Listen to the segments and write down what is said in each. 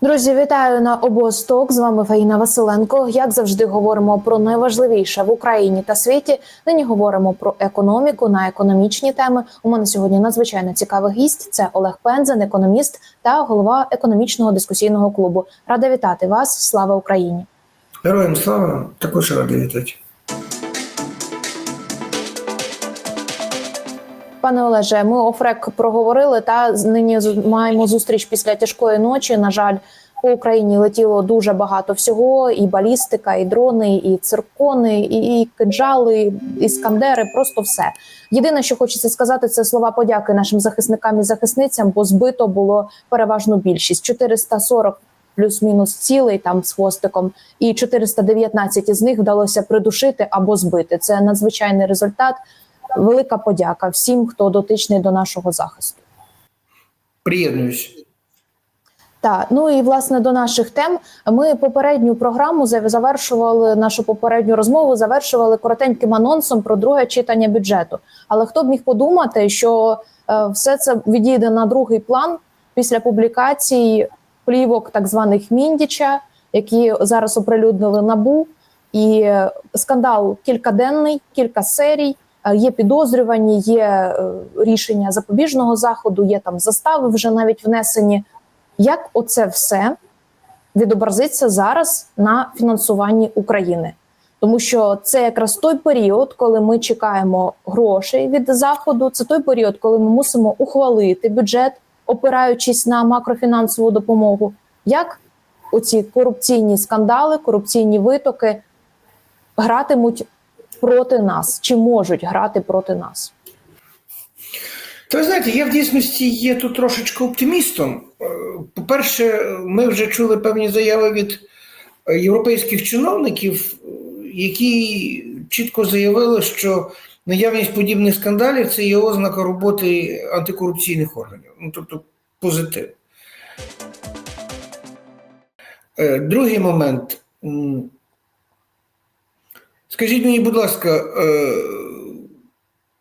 Друзі, вітаю на обосток. З вами Фаїна Василенко. Як завжди, говоримо про найважливіше в Україні та світі. Нині говоримо про економіку на економічні теми. У мене сьогодні надзвичайно цікавий гість. Це Олег Пензен, економіст та голова економічного дискусійного клубу. Рада вітати вас. Слава Україні! Героям слава, також радий вітати. Пане Олеже, ми офрек проговорили та нині маємо зустріч після тяжкої ночі. На жаль, по Україні летіло дуже багато всього: і балістика, і дрони, і циркони, і, і кинджали, і іскандери. Просто все. Єдине, що хочеться сказати, це слова подяки нашим захисникам і захисницям, бо збито було переважно більшість 440 плюс-мінус цілий там з хвостиком, і 419 із них вдалося придушити або збити. Це надзвичайний результат. Велика подяка всім, хто дотичний до нашого захисту. Приєднуюсь. Так, ну і власне до наших тем. Ми попередню програму завершували нашу попередню розмову, завершували коротеньким анонсом про друге читання бюджету. Але хто б міг подумати, що е, все це відійде на другий план після публікацій плівок так званих Міндіча, які зараз оприлюднили набу, і е, скандал кількаденний, кілька серій. Е, Є підозрювані, є е, рішення запобіжного заходу, є там застави вже навіть внесені. Як оце все відобразиться зараз на фінансуванні України? Тому що це якраз той період, коли ми чекаємо грошей від заходу. Це той період, коли ми мусимо ухвалити бюджет, опираючись на макрофінансову допомогу. Як оці корупційні скандали, корупційні витоки гратимуть проти нас, чи можуть грати проти нас? То ви знаєте, я в дійсності є тут трошечки оптимістом. Е, По-перше, ми вже чули певні заяви від е, європейських чиновників, е, які чітко заявили, що наявність подібних скандалів це є ознака роботи антикорупційних органів. Ну, тобто позитив. Другий момент. Скажіть мені, будь ласка, е,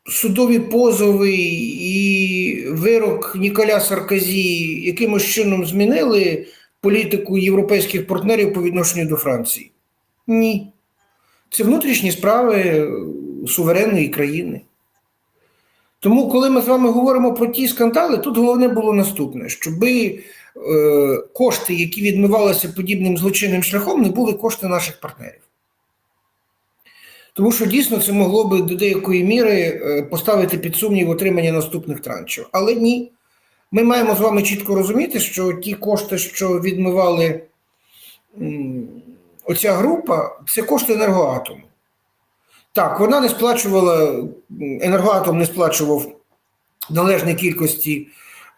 судові позови і вирок Ніколя Саркозі якимось чином змінили політику європейських партнерів по відношенню до Франції? Ні. Це внутрішні справи суверенної країни. Тому, коли ми з вами говоримо про ті скандали, тут головне було наступне: щоби е, кошти, які відмивалися подібним злочинним шляхом, не були кошти наших партнерів. Тому що дійсно це могло би до деякої міри е, поставити під сумнів отримання наступних траншів. Але ні. Ми маємо з вами чітко розуміти, що ті кошти, що відмивали оця група, це кошти енергоатому. Так, вона не сплачувала, енергоатом не сплачував належної кількості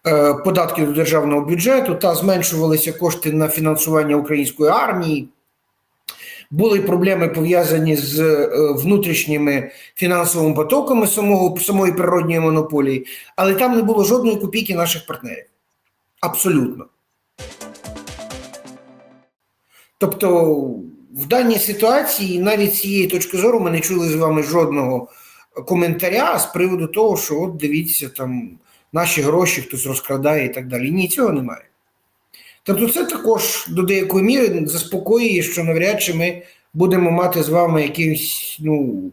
е, податків до державного бюджету, та зменшувалися кошти на фінансування української армії. Були проблеми пов'язані з е, внутрішніми фінансовими потоками самого, самої природньої монополії, але там не було жодної копійки наших партнерів. Абсолютно. Тобто, в даній ситуації, навіть з цієї точки зору, ми не чули з вами жодного коментаря з приводу того, що от дивіться, там наші гроші хтось розкрадає і так далі. Ні, цього немає. Тобто, це також до деякої міри заспокоює, що навряд чи ми будемо мати з вами якісь ну,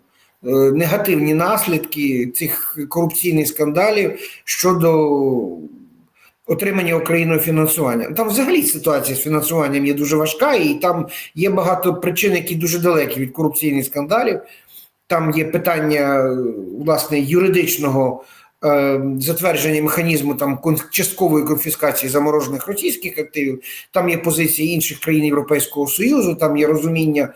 е, негативні наслідки цих корупційних скандалів щодо отримання Україною фінансування. Там взагалі ситуація з фінансуванням є дуже важка, і там є багато причин, які дуже далекі від корупційних скандалів. Там є питання е, власне юридичного затвердження механізму там часткової конфіскації заморожених російських активів. Там є позиції інших країн Європейського Союзу, там є розуміння,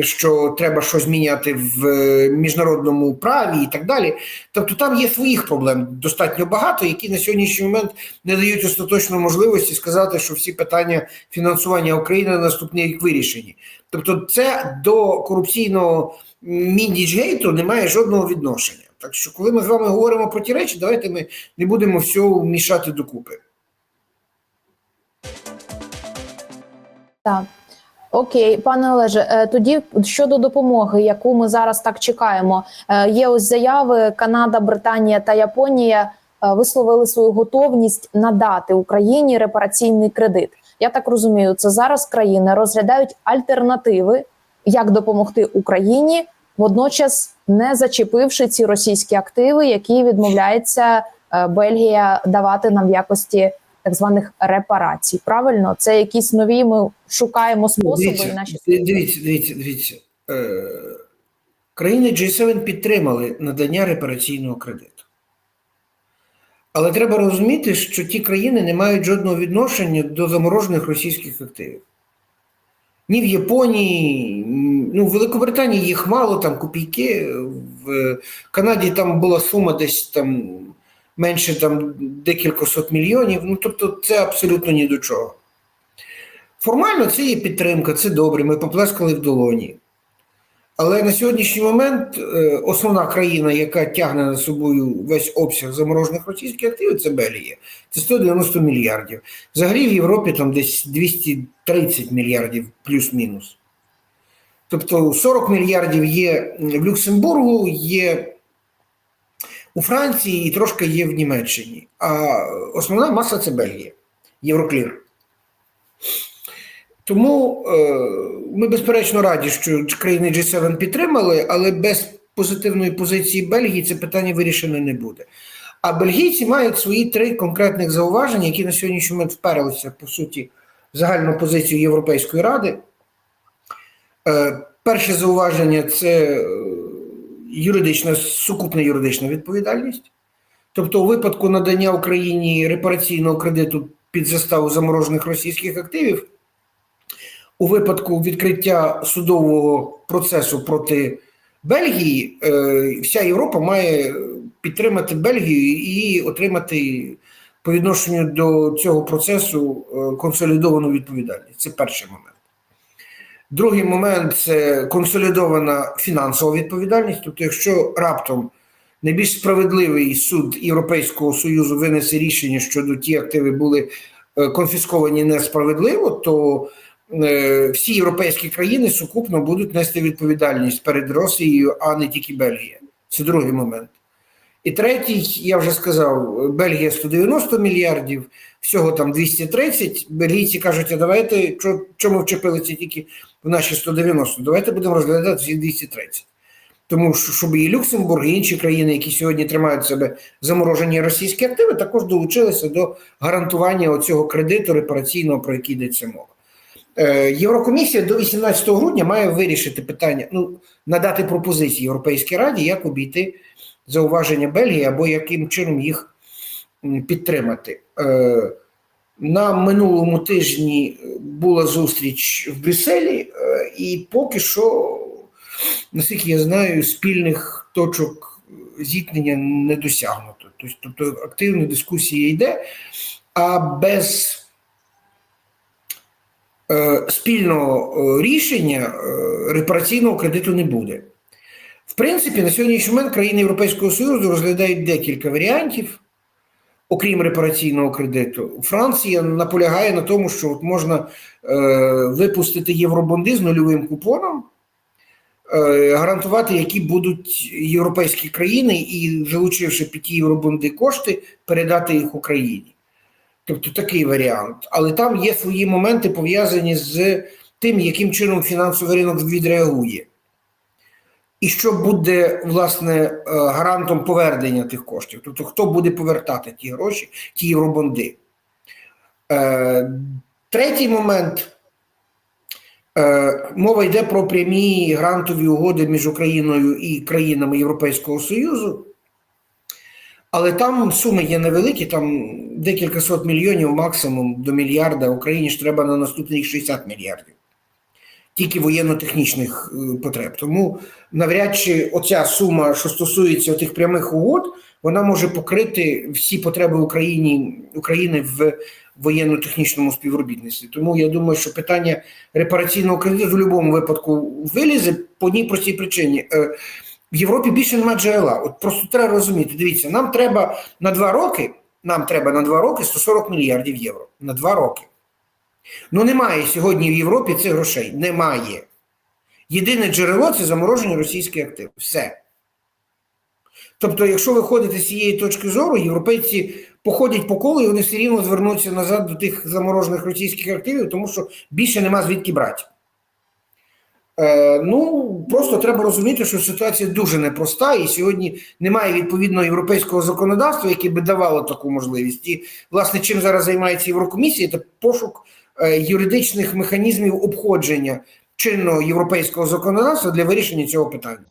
що треба щось міняти в е, міжнародному праві і так далі. Тобто там є своїх проблем достатньо багато, які на сьогоднішній момент не дають остаточної можливості сказати, що всі питання фінансування України на наступний рік вирішені. Тобто, це до корупційного міндічгейту не має жодного відношення. Так що, коли ми з вами говоримо про ті речі, давайте ми не будемо все мішати докупи. Так. Окей, пане Олеже, е, тоді щодо допомоги, яку ми зараз так чекаємо, Е, є ось заяви Канада, Британія та Японія е, висловили свою готовність надати Україні репараційний кредит. Я так розумію, це зараз країни розглядають альтернативи, як допомогти Україні, водночас не зачепивши ці російські активи, які відмовляється е, Бельгія давати нам в якості так званих репарацій. Правильно, це якісь нові. Ми шукаємо способи. Дивіться, наші дивіться, дивіться, дивіться. Е, країни G7 підтримали надання репараційного кредиту. Але треба розуміти, що ті країни не мають жодного відношення до заморожених російських активів. Ні в Японії, ну в Великобританії їх мало, там копійки. В Канаді там була сума десь там менше там декілька сот мільйонів. Ну тобто це абсолютно ні до чого. Формально це є підтримка, це добре, ми поплескали в долоні. Але на сьогоднішній момент е, основна країна, яка тягне за собою весь обсяг заморожених російських активів, це Бельгія. Це 190 мільярдів. Взагалі в Європі там десь 230 мільярдів плюс-мінус. Тобто 40 мільярдів є в Люксембургу, є у Франції і трошки є в Німеччині. А основна маса це Бельгія, Євроклір. Тому е, ми безперечно раді, що країни G7 підтримали, але без позитивної позиції Бельгії це питання вирішено не буде. А бельгійці мають свої три конкретних зауваження, які на сьогоднішній момент вперлися, по суті, в загальну позицію Європейської ради. Е, перше зауваження це е, юридична, сукупна юридична відповідальність. Тобто, у випадку надання Україні репараційного кредиту під заставу заморожених російських активів у випадку відкриття судового процесу проти Бельгії, е, вся Європа має підтримати Бельгію і отримати по відношенню до цього процесу консолідовану відповідальність. Це перший момент. Другий момент це консолідована фінансова відповідальність. Тобто, якщо раптом найбільш справедливий суд Європейського Союзу винесе рішення, щодо ті активи були е, конфісковані несправедливо, то е, всі європейські країни сукупно будуть нести відповідальність перед Росією, а не тільки Бельгія. Це другий момент. І третій, я вже сказав, Бельгія 190 мільярдів, всього там 230. Бельгійці кажуть, а давайте чому вчепилися тільки в наші 190? Давайте будемо розглядати всі 230. Тому що щоб і Люксембург, і інші країни, які сьогодні тримають себе заморожені російські активи, також долучилися до гарантування оцього кредиту репараційного, про який йдеться мова. Е, Єврокомісія до 18 грудня має вирішити питання, ну надати пропозиції Європейській Раді, як обійти зауваження Бельгії або яким чином їх підтримати. Е, На минулому тижні була зустріч в Брюсселі, е, і поки що, наскільки я знаю, спільних точок зіткнення не досягнуто. Тобто активна дискусія йде, а без е, спільного рішення репараційного кредиту не буде. В принципі, на сьогоднішній момент країни Європейського Союзу розглядають декілька варіантів, окрім репараційного кредиту. Франція наполягає на тому, що от можна е, випустити євробонди з нульовим купоном, е, гарантувати, які будуть європейські країни, і, залучивши під ті євробонди кошти, передати їх Україні. Тобто такий варіант. Але там є свої моменти пов'язані з тим, яким чином фінансовий ринок відреагує. І що буде власне гарантом повернення тих коштів? Тобто, хто буде повертати ті гроші, ті євробонди? Е, Третій момент е, мова йде про прямі грантові угоди між Україною і країнами Європейського Союзу. Але там суми є невеликі, там декілька сот мільйонів, максимум до мільярда. Україні ж треба на наступний рік 60 мільярдів тільки воєнно-технічних потреб. Тому навряд чи оця сума, що стосується тих прямих угод, вона може покрити всі потреби Україні, України в воєнно-технічному співробітництві. Тому я думаю, що питання репараційного кредиту в будь-якому випадку вилізе по одній простій причині. В Європі більше немає джерела. От просто треба розуміти. Дивіться, нам треба на два роки. Нам треба на два роки 140 мільярдів євро. На два роки. Ну, немає сьогодні в Європі цих грошей. Немає. Єдине джерело це заморожені російські активи. Все. Тобто, якщо ви ходите з цієї точки зору, європейці походять по колу, і вони все рівно звернуться назад до тих заморожених російських активів, тому що більше нема звідки брати. Е, ну, просто треба розуміти, що ситуація дуже непроста, і сьогодні немає відповідного європейського законодавства, яке би давало таку можливість. І, власне, чим зараз займається Єврокомісія, це пошук юридичних механізмів обходження чинного європейського законодавства для вирішення цього питання.